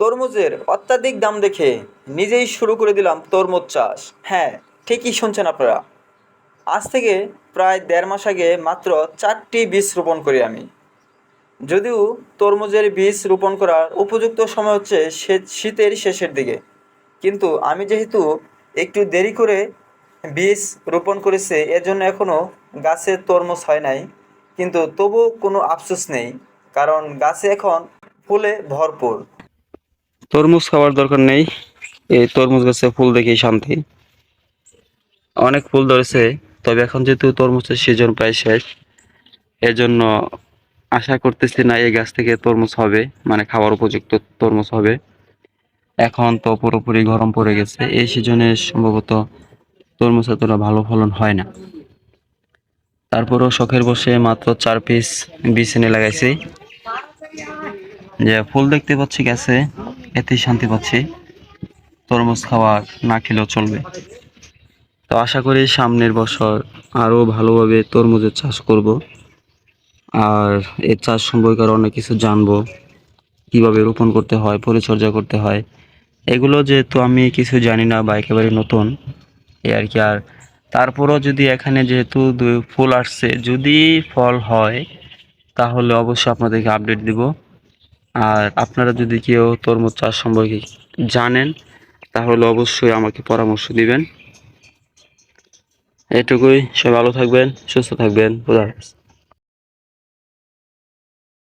তরমুজের অত্যাধিক দাম দেখে নিজেই শুরু করে দিলাম তরমুজ চাষ। হ্যাঁ ঠিকই শুনছেন আপনারা। আজ থেকে প্রায় দেড় মাস আগে মাত্র চারটি বীজ রোপণ করি আমি। যদিও তরমুজের বীজ রোপণ করার উপযুক্ত সময় হচ্ছে শীত- শীতের শেষের দিকে। কিন্তু আমি যেহেতু একটু দেরি করে বীজ রোপণ করেছে এর জন্য এখনও গাছে তরমুজ হয় নাই। কিন্তু তবু কোনো আফসোস নেই, কারণ গাছে এখন ফুলে ভরপুর। তরমুজ খাওয়ার দরকার নেই। এই তরমুজ গাছে ফুল দেখেই শান্তি। অনেক ফুল ধরেছে, তবে এখন যেহেতু তরমুজের সিজন প্রায় শেষ এর জন্য আশা করতেছি না এই গাছ থেকে তরমুজ হবে মানে খাওয়ার উপযুক্ত তরমুজ হবে। এখন তো পুরোপুরি গরম পড়ে গেছে, এই সিজনে সম্ভবত তরমুজ এতটা ভালো ফলন হয় না। তারপরও শখের বসে মাত্র চার পিস বীজ এনে লাগাইছি। যে ফুল দেখতে পাচ্ছি গাছে এতেই শান্তি পাচ্ছি। তরমুজ খাওয়া না খেলেও চলবে। তো আশা করি সামনের বছর আরও ভালোভাবে তরমুজের চাষ করব। আর এর চাষ সম্পর্কে আরও অনেক কিছু জানব। কীভাবে রোপণ করতে হয়, পরিচর্যা করতে হয়। এগুলো যেহেতু আমি কিছু জানি না বা একেবারে নতুন এই আর কি। আর তারপরও যদি এখানে যেহেতু ফুল আসছে, যদি ফল হয়, তাহলে অবশ্যই আপনাদেরকে আপডেট দিব। আর আপনারা যদি কেউ তরমুজ চাষ সম্পর্কে জানেন, তাহলে অবশ্যই আমাকে পরামর্শ দিবেন। এটুকুই, সবাই ভালো থাকবেন, সুস্থ থাকবেন হাফেজ।